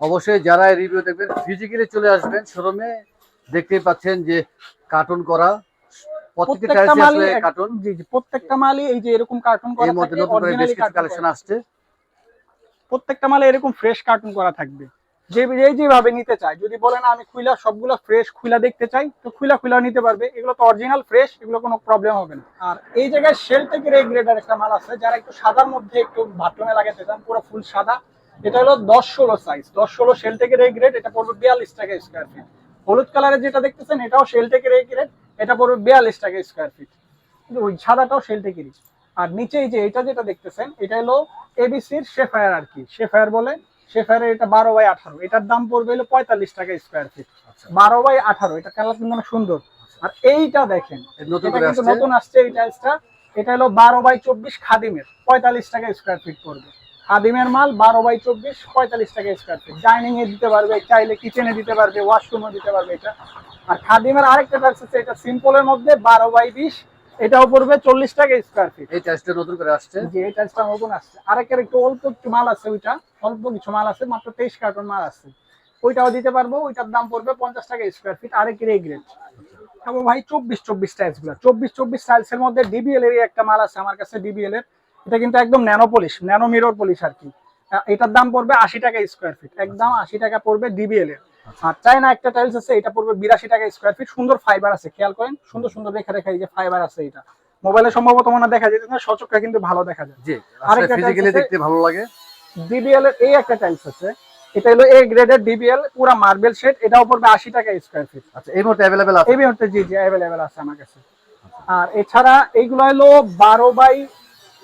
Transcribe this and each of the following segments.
অবশ্যই যারা রিভিউ দেখবেন ফিজিক্যালি চলে আসবেন শোরুমে দেখতেই পাচ্ছেন যে কার্টুন করা প্রত্যেকটা মালই কার্টুন জি জি প্রত্যেকটা মালই এই যে এরকম কার্টুন করা থাকে নতুন করে বেশ অরিজিনালি কালেকশন আসছে। প্রত্যেকটা মালে এরকম ফ্রেশ কার্টুন করা থাকবে। যে যে যেভাবে নিতে চায় যদি বলেন আমি খুইলা সবগুলো ফ্রেশ খুইলা দেখতে চাই তো খুইলা খুইলা নিতে পারবে। এগুলো তো অরিজিনাল ফ্রেশ এগুলো কোনো প্রবলেম হবে না। আর এই জায়গায় শেল থেকে একটা মাল আছে যারা একটু সাদার মধ্যে একটু বাথরুমে লাগাতে চান পুরো ফুল সাদা। এটা হলো দশ ষোলো সাইজ দশ ষোলো শেল থেকে রে গ্রেড এটা পড়বে বিয়াল্লিশ টাকা স্কোয়ার ফিট হলুদ কালারের যেটা দেখতেছেন এটাও শেল থেকে রে গ্রেড এটা পড়বে বিয়াল্লিশ টাকা স্কোয়ার ফিট কিন্তু ওই সাদাটাও শেল থেকেরই আর নিচে এই যে এটা যেটা দেখতেছেন এটা হলো এবিসির শেফায়ার আর কি। শেফায়ার বলে শেফায়ারের এটা বারো বাই আঠারো। এটার দাম পড়বে হলো পঁয়তাল্লিশ টাকা স্কোয়ার ফিট বারো বাই আঠারো এটা কালার কিন্তু অনেক সুন্দর। আর এইটা দেখেন এটা কিন্তু নতুন আসছে এই টাইলসটা এটা হলো বারো বাই চব্বিশ খাদিমের পঁয়তাল্লিশ টাকা স্কোয়ার ফিট পড়বে। খাদিমের মাল বারো বাই চব্বিশ পঁয়তাল্লিশ টাকা স্কোয়ার ফিট ডাইনিং এ দিতে পারবে চাইলে কিচেনে দিতে পারবে ওয়াশরুমে দিতে পারবে এটা আর খাদিমের আরেকটা টাইলস আছে এটা সিম্পলের মধ্যে বারো বাই বিশ এটাও পড়বে চল্লিশ টাকা স্কোয়ার ফিট এই টাইলসটা নতুন করে আসছে যে এই টাইলসটা নতুন আসছে আরেকের একটু অল্প একটু মাল আছে ওইটা অল্প কিছু মাল আছে মাত্র তেইশ কার্টন মাল আছে ওইটাও দিতে পারব ওইটার দাম পড়বে পঞ্চাশ টাকা স্কোয়ার ফিট আরেকের এই গ্রেড ভাই চব্বিশ চব্বিশ টাইলসগুলো চব্বিশ চব্বিশ টাইলস এর মধ্যে ডিবিএল এর একটা মাল আছে আমার কাছে ডিবিএল এর এটা কিন্তু একদম nano polish nano mirror polish আর কি। এটার দাম পড়বে আশি টাকা স্কোয়ার ফিট একদম আশি টাকা পড়বে ডিবিএল এর। আর চাইনা একটা টাইলস আছে এটা পড়বে বিরাশি টাকা স্কোয়ার ফিট সুন্দর ফাইবার আছে খেয়াল করেন সুন্দর সুন্দর রেখা রেখা এই যে ফাইবার আছে এটা। মোবাইলে সম্ভবত মনে দেখা যেতে না সচক্ষে কিন্তু ভালো দেখা যায়। জি আরেকটা ফিজিক্যালি দেখতে ভালো লাগে। ডিবিএল এর এই একটা টাইলস আছে এটা হলো এ গ্রেডের ডিবিএল পুরো মার্বেল শেড এটাও পড়বে আশি টাকা স্কোয়ার ফিট আচ্ছা এই মুহূর্তে অ্যাভেলেবেল আছে? এই মুহূর্তে জি জি অ্যাভেলেবেল আছে আমার কাছে। আর এছাড়া এইগুলো হলো বারো বাই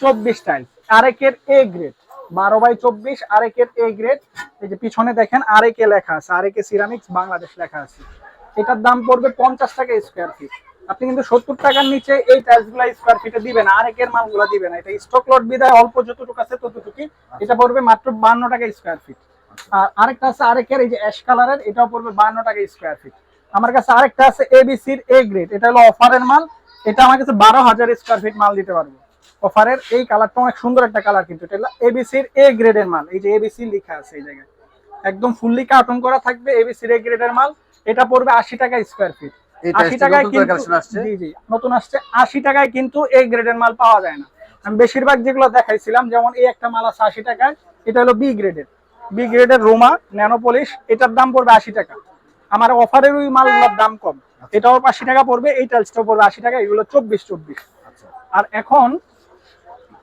চব্বিশ টাইলস আরেকের এ গ্রেড বারো বাই চব্বিশ, আরেকের এ গ্রেড এই যে পিছনে দেখেন, আরেকে লেখা আছে, আরেকে সিরামিক্স বাংলাদেশ লেখা আছে। এটার দাম পড়বে পঞ্চাশ টাকা স্কোয়ার ফিট আপনি কিন্তু সত্তর টাকার নিচে এই টাইলসগুলা স্কোয়ার ফিটে দিবেন, আরেকের মালগুলো দিবেন এটা স্টক লট বিদায় অল্প যতটুকু আছে ততটুকু এটা পড়বে মাত্র বান্ন টাকা স্কোয়ার ফিট আর আরেকটা আছে আরেকের, এই যে অ্যাশ কালারের এটাও পড়বে বান্ন টাকা স্কোয়ার ফিট আমার কাছে আরেকটা আছে এবিসির এ গ্রেড এটা হলো অফারের মাল। এটা আমার কাছে বারো হাজার স্কোয়ার ফিট মাল দিতে পারব। অফারের এই কালারটা অনেক সুন্দর একটা কালার কিন্তু এটা এবিসির এ গ্রেডের মাল। এই যে এবিসি লেখা আছে এই জায়গায়। একদম ফুললি কার্টুন করা থাকবে এবিসির এ গ্রেডের মাল। এটা পড়বে আশি টাকা স্কোয়ার ফিট আশি টাকায় কিন্তু জি জি নতুন আসছে। আশি টাকায় কিন্তু এই গ্রেডের মাল পাওয়া যায় না। আমি বেশিরভাগ যেগুলো দেখাইছিলাম যেমন এই একটা মাল আছে আশি টাকায় এটা হলো বি গ্রেডের বি গ্রেডের রোমা ন্যানোপলিশ এটার দাম পড়বে আশি টাকা। আমার অফারের ওই মালগুলোর দাম কম। এটাও আশি টাকা পড়বে এই টাইলসটাও পড়বে আশি টাকা এগুলো চব্বিশ চব্বিশ। আচ্ছা। আর এখন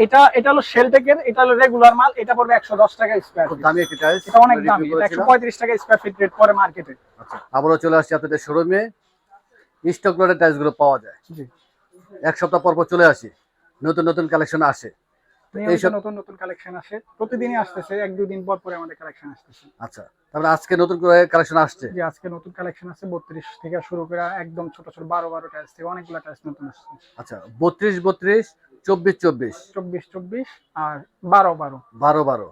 এটা এটা হলো শেলটেকের এটা হলো রেগুলার মাল এটা পড়বে একশো দশ টাকা স্কোয়ার খুব দামি টাইলস এটা অনেক দামি এটা একশো পঁয়ত্রিশ টাকা স্কোয়ার ফিট রেট পরে মার্কেটে আচ্ছা আবারও চলে আসছি আপনাদের শোরুমে স্টক লটের টাইলসগুলো পাওয়া যায়। জি। এক সপ্তাহ পর পর চলে আসি। নতুন নতুন কালেকশন আসে। নিয়মিত এইসব- নতুন নতুন কালেকশন আসে। প্রতিদিনই আসতেছে এক দুই দিন পর পরে আমাদের কালেকশন আসতেছে। আচ্ছা তাহলে আজকে নতুন করে কালেকশন আসছে? যে আজকে নতুন কালেকশন আছে বত্রিশ থেকে শুরু করে একদম ছোট ছোট বারো বারো টাইলস থেকে অনেকগুলো টাইলস নতুন আসছে। আচ্ছা বত্রিশ বত্রিশ চব্বিশ চব্বিশ। চব্বিশ চব্বিশ আর বারো বারো। বারো বারো।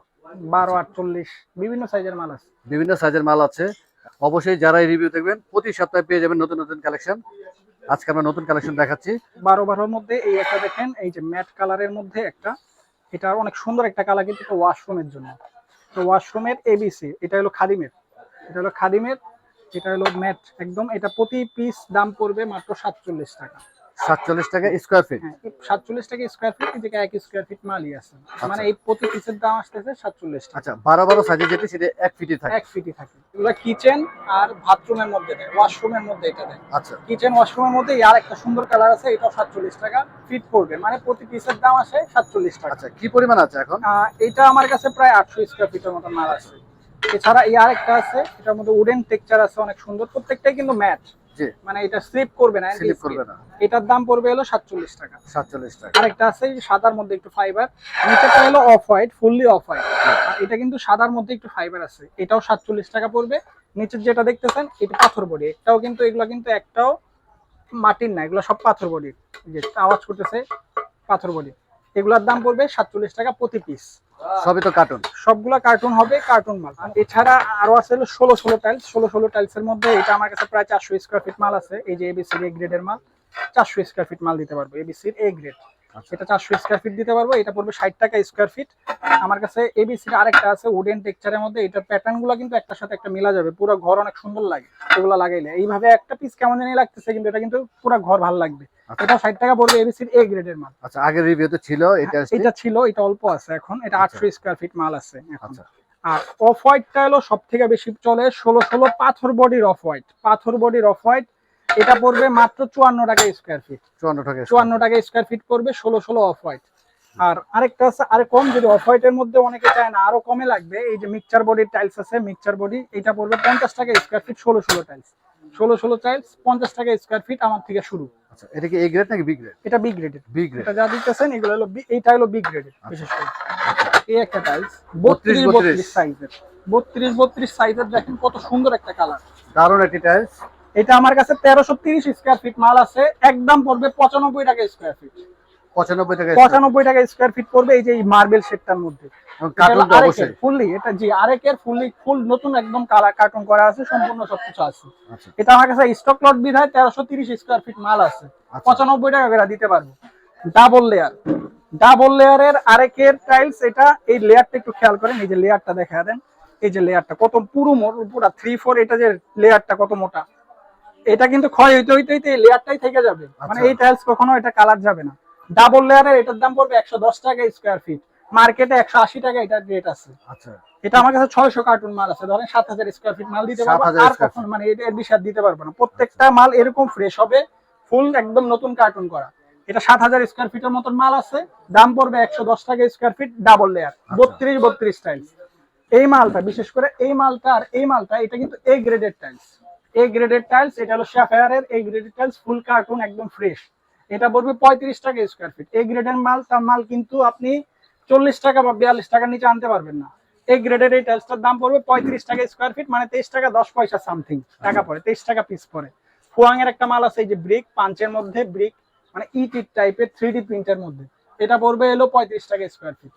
বারো আটচল্লিশ। বিভিন্ন সাইজের মাল আছে। বিভিন্ন সাইজের মাল আছে। অবশ্যই যারা রিভিউ দেখবেন প্রতি সপ্তাহে পেয়ে যাবেন নতুন নতুন কালেকশন আজকে আমরা নতুন কালেকশন দেখাচ্ছি। বারো বারোর মধ্যে এই একটা দেখেন এই যে ম্যাট কালারের মধ্যে একটা। এটা অনেক সুন্দর একটা কালার কিন্তু ওয়াশরুমের জন্য। তো ওয়াশরুমের এবিসি এটা হলো খাদিমের। এটা হলো খাদিমের এটা হলো ম্যাট একদম এটা প্রতি পিস দাম পড়বে মাত্র সাতচল্লিশ টাকা। সাতচল্লিশ টাকা স্কোয়ার ফিট হ্যাঁ সাতচল্লিশ টাকা স্কোয়ার ফিট জায়গায় এক স্কোয়ার ফিট মালই আছে। মানে এই প্রতি পিসের দাম আসতেছে সাতচল্লিশ টাকা। আচ্ছা বারো বারো সাইজে যেটি সেটা এক ফিটই থাকে। এক ফিটই থাকে। এগুলো কিচেন আর বাথরুমের মধ্যে দেয় ওয়াশরুমের মধ্যে এটা দেয়। আচ্ছা। কিচেন ওয়াশরুমের মধ্যে আর একটা সুন্দর কালার আছে এটাও সাতচল্লিশ টাকা ফিট পড়বে মানে প্রতি পিসের দাম আসে সাতচল্লিশ টাকা। আচ্ছা কি পরিমাণ আছে এখন? এটা আমার কাছে প্রায় আটশো স্কোয়ার ফিটের মতো মাল আছে। এছাড়া এই আরেকটা আছে এটার মধ্যে উডেন টেক্সচার আছে অনেক সুন্দর। প্রত্যেকটাই কিন্তু ম্যাট মানে এটা স্লিপ করবে না স্লিপ করবে না। এটার দাম পড়বে হলো সাতচল্লিশ টাকা। সাতচল্লিশ টাকা। আরেকটা আছে সাদার মধ্যে একটু ফাইবার নিচেটা হলো off white fully off white এটা কিন্তু সাদার মধ্যে একটু ফাইবার আছে। এটাও সাতচল্লিশ টাকা পড়বে। নিচের যেটা দেখতেছেন এটা পাথর বডি। এটাও কিন্তু এগুলো কিন্তু একটাও মাটির না এগুলো সব পাথর বডি। যে আওয়াজ করতেছে পাথর বডি। এগুলোর দাম পড়বে সাতচল্লিশ টাকা প্রতি পিস সবই তো কার্টুন সবগুলা কার্টুন হবে কার্টুন মাল। এছাড়া আরও আছে ষোলো ষোলো টাইলস ষোলো ষোলো টাইলস এর মধ্যে এটা আমার কাছে প্রায় চারশো স্কোয়ার ফিট মাল আছে। এই যে এবিসির এ গ্রেডের মাল চারশো স্কোয়ার ফিট মাল দিতে পারব এবিসির এ গ্রেড। এটা চারশো স্কোয়ার ফিট দিতে পারব এটা পড়বে ষাট টাকা স্কোয়ার ফিট আমার কাছে এবিসির আরেকটা আছে উডেন টেক্সচারের মধ্যে। এটার প্যাটার্নগুলো কিন্তু একটার সাথে একটা মিলা যাবে। পুরো ঘর অনেক সুন্দর লাগে এগুলো লাগাইলে। এইভাবে একটা পিস কেমন জানি লাগতেছে কিন্তু এটা কিন্তু পুরো ঘর ভালো লাগবে। আচ্ছা। এটা ষাট টাকা পড়বে এবিসির এ গ্রেডের মাল। আচ্ছা আগের ছিল এটা এটা ছিল এটা অল্প আছে এখন। এটা আচ্ছা। আটশো স্কোয়ার ফিট মাল আছে আচ্ছা। আর অফ হোয়াইটটা হলো সব থেকে বেশি চলে ষোলো ষোলো পাথর বডির অফ হোয়াইট পাথর বডির অফ হোয়াইট এটা পড়বে মাত্র চুয়ান্ন টাকা স্কোয়ার ফিট চুয়ান্ন টাকা চুয়ান্ন টাকা স্কোয়ার ফিট পড়বে ষোলো ষোলো অফ হোয়াইট আর আরেকটা আছে আরে কম যদি অফ হোয়াইটের মধ্যে অনেকে চায় না আরও কমে লাগবে। এই যে মিক্সচার বডির টাইলস আছে মিক্সচার বডি এটা পড়বে পঞ্চাশ টাকা স্কোয়ার ফিট ষোলো ষোলো টাইলস ষোলো ষোলো টাইলস পঞ্চাশ টাকা স্কোয়ার ফিট আমার থেকে শুরু। আচ্ছা এটা কি এ গ্রেড নাকি বি গ্রেড এটা বি গ্রেডের বি গ্রেড এটা যা দিতেছেন এগুলো হলো এইটা হলো বি গ্রেডের বিশেষ করে। এই একটা টাইলস 32, বত্রিশ। বত্রিশ সাইজের বত্রিশ বত্রিশ সাইজের দেখেন কত সুন্দর একটা কালার দারুণ একটি টাইলস এটা আমার কাছে তেরোশো তিরিশ স্কোয়ার ফিট মাল আছে। একদম পড়বে পঁচানব্বই টাকা স্কোয়ার ফিট পঁচানব্বই টাকা পঁচানব্বই টাকা স্কোয়ার ফিট পড়বে এই যে এই মার্বেল শেডটার মধ্যে। কার্টুন তো অবশ্যই। ফুললি এটা জি আরেকের ফুললি ফুল নতুন একদম কালার কার্টুন করা আছে সম্পূর্ণ সবকিছু আছে। আচ্ছা। এটা আমার কাছে স্টক লট বিধায় তেরোশো তিরিশ স্কোয়ার ফিট মাল আছে। আচ্ছা। পঁচানব্বই টাকা করে দিতে পারব। ডাবল লেয়ার ডাবল লেয়ারের আরেকের টাইলস এটা এই লেয়ারটা একটু খেয়াল করেন এই যে লেয়ারটা দেখা দেন। এই যে লেয়ারটা কত পুরো মো- পুরা থ্রি ফোর এটা যে লেয়ারটা কত মোটা। এটা কিন্তু ক্ষয় হইতে হইতে হইতে এই লেয়ারটাই থেকে যাবে। মানে আচ্ছা। এই টাইলস কখনো এটা কালার যাবে না। ডাবল লেয়ারের এটার দাম পড়বে একশো দশ টাকা স্কোয়ার ফিট মার্কেটে একশো আশি টাকা এটার রেট আছে। আচ্ছা। এটা আমার কাছে ছয়শো কার্টুন মাল আছে। ধরেন সাত হাজার স্কোয়ার ফিট মাল দিতে পারব। আর কখন মানে এটা এর আর দিতে পারব না। প্রত্যেকটা মাল এরকম ফ্রেশ হবে ফুল একদম নতুন কার্টুন করা। এটা সাত হাজার স্কোয়ার ফিটের মতন মাল আছে। দাম পড়বে একশো দশ টাকা স্কোয়ার ফিট ডাবল লেয়ার বত্রিশ বত্রিশ টাইলস এই মালটা বিশেষ করে এই মালটা আর এই মালটা এটা কিন্তু এ গ্রেডের টাইলস এ গ্রেডের টাইলস এটা হলো শ্যাফায়ারের এ গ্রেডের টাইলস ফুল কার্টুন একদম ফ্রেশ এটা পড়বে পঁয়ত্রিশ টাকা স্কোয়ার ফিট এই গ্রেডের মাল, তার মাল কিন্তু আপনি চল্লিশ টাকা বা বিয়াল্লিশ টাকার নিচে আনতে পারবেন না। এই গ্রেডের এই টাইলসটার দাম পড়বে পঁয়ত্রিশ টাকা স্কোয়ার ফিট মানে তেইশ টাকা দশ পয়সা সামথিং টাকা পড়ে, তেইশ টাকা পিস পড়ে। ফুয়াং এর একটা মাল আছে, এই যে ব্রিক পাঞ্চের মধ্যে ব্রিক মানে ইটি টাইপের থ্রি ডি প্রিন্টের মধ্যে। এটা পড়বে এলো পঁয়ত্রিশ টাকা স্কোয়ার ফিট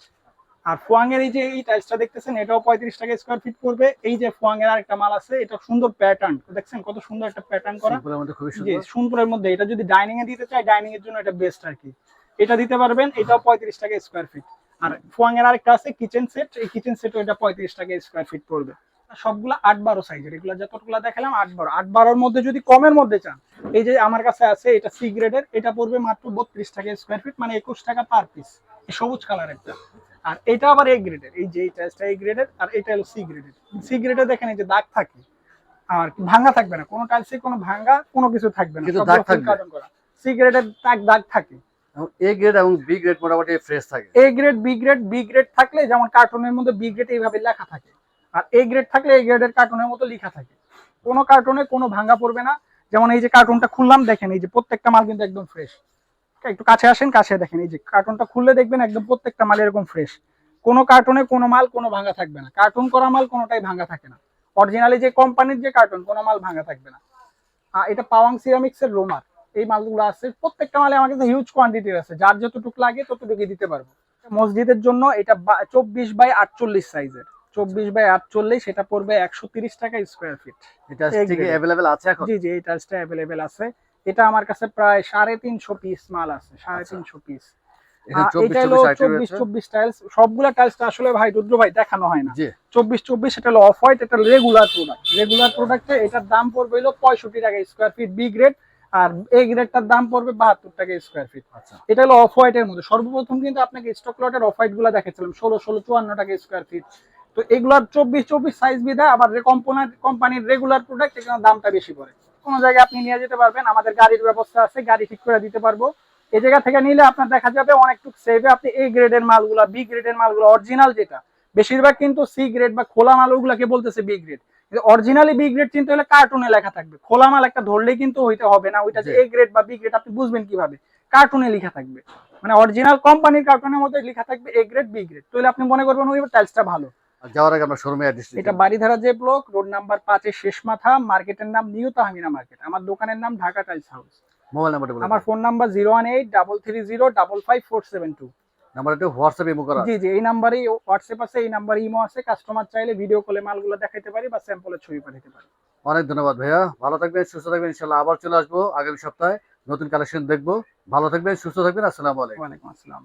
আর ফুয়াং এর এই যে এই টাইলসটা দেখতেছেন এটাও পঁয়ত্রিশ টাকা স্কোয়ার ফিট পড়বে। এই যে ফুয়াং এর আরেকটা মাল আছে এটা সুন্দর প্যাটার্ন দেখছেন কত সুন্দর একটা প্যাটার্ন করা। সুন্দরের মধ্যে এটা যদি ডাইনিং এ দিতে চাই ডাইনিং এর জন্য এটা বেস্ট আর কি। এটা দিতে পারবেন এটাও পঁয়ত্রিশ টাকা স্কোয়ার ফিট আর ফোয়াং এর আরেকটা আছে কিচেন সেট এই কিচেন সেট এটা পঁয়ত্রিশ টাকা স্কোয়ার ফিট পড়বে। সবগুলো আট বারো সাইজের এগুলো যতগুলো দেখালাম আট বারো। আট বারোর মধ্যে যদি কমের মধ্যে চান এই যে আমার কাছে আছে এটা সি গ্রেডের এটা পড়বে মাত্র বত্রিশ টাকা স্কোয়ার ফিট মানে একুশ টাকা পার পিস সবুজ কালার কালারেরটা আর এটা আবার এ গ্রেডের এই যে এই টাইলসটা এ গ্রেডের আর এটা হলো সি গ্রেডের সি গ্রেডে দেখেন এই যে দাগ থাকে আর ভাঙা থাকবে না কোনো টাইলসে কোনো ভাঙা কোনো কিছু থাকবে না কিন্তু দাগ থাকবে। সি গ্রেডের দাগ দাগ থাকে। এ গ্রেড এবং বি গ্রেড মোটামুটি ফ্রেশ থাকে। A grade B grade B grade থাকলে যেমন কার্টুনের মধ্যে বি গ্রেড এইভাবে লেখা থাকে আর এ গ্রেড থাকলে এ গ্রেডের কার্টুনের মতো লেখা থাকে। কোনো কার্টুনে কোনো ভাঙা পড়বে না যেমন এই যে কার্টুনটা খুললাম দেখেন এই যে প্রত্যেকটা মাল কিন্তু একদম ফ্রেশ একটু কাছে আসেন কাছে দেখেন। এই যে কার্টুনটা খুললে দেখবেন একদম প্রত্যেকটা মাল এরকম ফ্রেশ কোনো কার্টুনে কোনো মাল কোনো ভাঙা থাকবে না। কার্টুন করা মাল কোনোটাই ভাঙা থাকে না। অরিজিনালি যে কোম্পানির যে কার্টুন কোনো মাল ভাঙা থাকবে না। আর এটা পাওয়াং সিরামিক্স এর রোমার। এই মালগুলো আছে প্রত্যেকটা মালে আমার কাছে হিউজ কোয়ান্টিটির আছে। যার যতটুকু লাগে ততটুকুই দিতে পারব। মসজিদের জন্য এটা চব্বিশ বাই আটচল্লিশ সাইজের চব্বিশ বাই আটচল্লিশ সেটা পড়বে একশো তিরিশ টাকা স্কোয়ার ফিট এটা। অ্যাভেলেবেল আছে এখন? জি জি এই টাইলসটা অ্যাভেলেবেল আছে। এটা আমার কাছে প্রায় সাড়ে তিনশো পিস মাল আছে সাড়ে আচ্ছা। তিনশো পিস চব্বিশ এটা হলো চব্বিশ চব্বিশ টাইলস সবগুলা টাইলসটা আসলে ভাই রুদ্র ভাই দেখানো হয় না। চব্বিশ চব্বিশ এটা হলো অফ হোয়াইট এটা রেগুলার প্রোডাক্ট রেগুলার প্রোডাক্টে এটার দাম পড়বে হলো পঁয়ষট্টি টাকা স্কোয়ার ফিট বি গ্রেড আর এ গ্রেডটার দাম পড়বে বাহাত্তর টাকা স্কোয়ার ফিট আচ্ছা। এটা হলো অফ হোয়াইটের মধ্যে। সর্বপ্রথম কিন্তু আপনাকে স্টক লটের অফ হোয়াইটগুলো দেখাচ্ছিলাম ষোলো ষোলো চুয়ান্ন টাকা স্কোয়ার ফিট তো এগুলার চব্বিশ চব্বিশ সাইজ বিধায় আবার কোম্পানির কোম্পানির রেগুলার প্রোডাক্ট এখানে দামটা বেশি পড়ে। কোনো জায়গায় আপনি নিয়ে যেতে পারবেন। আমাদের গাড়ির ব্যবস্থা আছে গাড়ি ঠিক করে দিতে পারব। এই জায়গা থেকে নিলে আপনার দেখা যাবে অনেকটুকু সেভে আপনি এই গ্রেডের মালগুলা বি গ্রেডের মালগুলো অরিজিনাল যেটা। বেশিরভাগ কিন্তু সি গ্রেড বা খোলা মাল ওগুলাকে বলতেছে B grade originally B grade চিনতে হলে কার্টুনে লেখা থাকবে। খোলা মাল একটা ধরলেই কিন্তু হইতে হবে না ওইটা যে এ গ্রেড বা বি গ্রেড আপনি বুঝবেন কীভাবে? কার্টুনে লেখা থাকবে। মানে অরিজিনাল কোম্পানির কার্টুনের মধ্যে লেখা থাকবে এ গ্রেড বি গ্রেড তাহলে আপনি মনে করবেন ওই টাইলসটা ভালো। যাওয়ার আগে আমরা শোরুমে অ্যাড্রেস এটা বাড়িধারা যে ব্লক রোড নাম্বার পাঁচের শেষ মাথা মার্কেটের নাম নিউ তাহমিনা মার্কেট। আমার দোকানের নাম ঢাকা টাইলস হাউস। মোবাইল নাম্বারটা আমার phone number zero one eight double three zero double five four seven two. নাম্বারটা হোয়াটসঅ্যাপ ইমো করা জি জি এই নাম্বারেই হোয়াটসঅ্যাপ আছে এই নাম্বারে ইমো আছে। কাস্টমার চাইলে ভিডিও কলে মালগুলো দেখাইতে পারি বা স্যাম্পলের ছবি পাঠাতে পারি। অনেক ধন্যবাদ ভাইয়া। ভালো থাকবেন সুস্থ থাকবেন আবার চলে আসব আগামী সপ্তাহে। নতুন কালেকশন দেখব। ভালো থাকবেন সুস্থ থাকবেন আসসালামু আলাইকুম। ওয়ালাইকুম আসসালাম।